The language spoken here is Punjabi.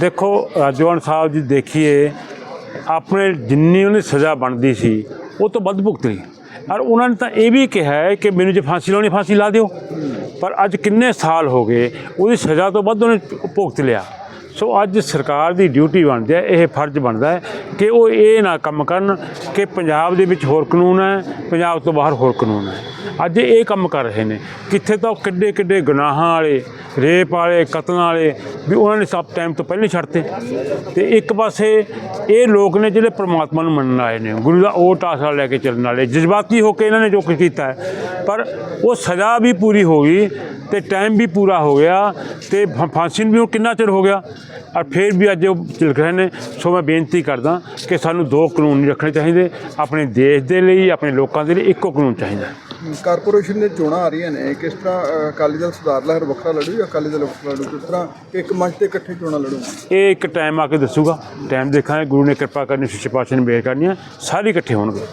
ਦੇਖੋ ਰਾਜਵਾਨ ਸਾਹਿਬ ਜੀ ਦੇਖੀਏ, ਆਪਣੇ ਜਿੰਨੀ ਉਹਨੇ ਸਜ਼ਾ ਬਣਦੀ ਸੀ, ਉਹ ਤੋਂ ਵੱਧ ਭੁਗਤ ਲਈ ਔਰ ਉਹਨਾਂ ਨੇ ਤਾਂ ਇਹ ਵੀ ਕਿਹਾ ਹੈ ਕਿ ਮੈਨੂੰ ਜੇ ਫਾਂਸੀ ਲਾਉਣੀ, ਫਾਂਸੀ ਲਾ ਦਿਓ। ਪਰ ਅੱਜ ਕਿੰਨੇ ਸਾਲ ਹੋ ਗਏ, ਉਹਦੀ ਸਜ਼ਾ ਤੋਂ ਵੱਧ ਉਹਨੇ ਭੁਗਤ ਲਿਆ। ਸੋ ਅੱਜ ਸਰਕਾਰ ਦੀ ਡਿਊਟੀ ਬਣਦੀ ਹੈ, ਇਹ ਫਰਜ਼ ਬਣਦਾ ਹੈ ਕਿ ਉਹ ਇਹ ਨਾ ਕੰਮ ਕਰਨ ਕਿ ਪੰਜਾਬ ਦੇ ਵਿੱਚ ਹੋਰ ਕਾਨੂੰਨ ਹੈ, ਪੰਜਾਬ ਤੋਂ ਬਾਹਰ ਹੋਰ ਕਾਨੂੰਨ ਹੈ। ਅੱਜ ਇਹ ਕੰਮ ਕਰ ਰਹੇ ਨੇ। ਕਿੱਥੇ ਤਾਂ ਕਿੱਡੇ ਕਿੱਡੇ ਗੁਨਾਹਾਂ ਵਾਲੇ, ਰੇਪ ਵਾਲੇ, ਕਤਲਾਂ ਵਾਲੇ, ਵੀ ਉਹਨਾਂ ਨੇ ਸਭ ਟਾਈਮ ਤੋਂ ਪਹਿਲਾਂ ਹੀ ਛੱਡਤੇ ਤੇ। ਇੱਕ ਪਾਸੇ ਇਹ ਲੋਕ ਨੇ ਜਿਹੜੇ ਪ੍ਰਮਾਤਮਾ ਨੂੰ ਮੰਨਣ ਆਏ ਨੇ। ਗੁਰੂ ਦਾ ਉਹ ਆਸਰਾ ਲੈ ਕੇ ਚੱਲਣ ਵਾਲੇ, ਜਜ਼ਬਾਤੀ ਹੋ ਕੇ ਇਹਨਾਂ ਨੇ ਜੋ ਕੁਝ ਕੀਤਾ ਪਰ ਉਹ ਸਜ਼ਾ ਵੀ ਪੂਰੀ ਹੋ ਗਈ ਤੇ ਟਾਈਮ ਵੀ ਪੂਰਾ ਹੋ ਗਿਆ ਤੇ ਫ- ਫਾਂਸੀ ਨੂੰ ਵੀ ਹੁਣ ਕਿੰਨਾ ਚਿਰ ਹੋ ਗਿਆ? ਔਰ ਫਿਰ ਵੀ ਅੱਜ ਉਹ ਚਿਲ ਰਹੇ ਨੇ। ਸੋ ਮੈਂ ਬੇਨਤੀ ਕਰਦਾ ਕਿ ਸਾਨੂੰ ਦੋ ਕਾਨੂੰਨ ਨਹੀਂ ਰੱਖਣੇ ਚਾਹੀਦੇ। ਆਪਣੇ ਦੇਸ਼ ਦੇ ਲਈ, ਆਪਣੇ ਲੋਕਾਂ ਦੇ ਲਈ ਇੱਕੋ ਕਾਨੂੰਨ ਚਾਹੀਦਾ। ਕਾਰਪੋਰੇਸ਼ਨ ਦੇ ਚੋਣਾਂ ਆ ਰਹੀਆਂ ਨੇ, ਕਿਸ ਤਰ੍ਹਾਂ ਅਕਾਲੀ ਦਲ ਸੁਧਾਰ ਲਹਿਰ ਵੱਖਰਾ ਲੜੂ ਜਾਂ ਅਕਾਲੀ ਦਲ ਵੱਖਰਾ ਲੜੂ? ਕਿਸ ਤਰ੍ਹਾਂ ਇੱਕ ਮੰਚ ਤੇ ਇਕੱਠੇ ਚੋਣਾਂ ਲੜੂ? ਇਹ ਇੱਕ ਟਾਈਮ ਆ ਕੇ ਦੱਸੂਗਾ। ਟਾਈਮ ਦੇਖਾਂਗੇ, ਗੁਰੂ ਨੇ ਕਿਰਪਾ ਕਰਨੀ ਸੱਚੇ ਪਾਤਸ਼ਾਹ ਨੇ ਮਿਹਰ ਕਰਨੀ ਹੈ ਸਾਰੇ ਇਕੱਠੇ ਹੋਣਗੇ।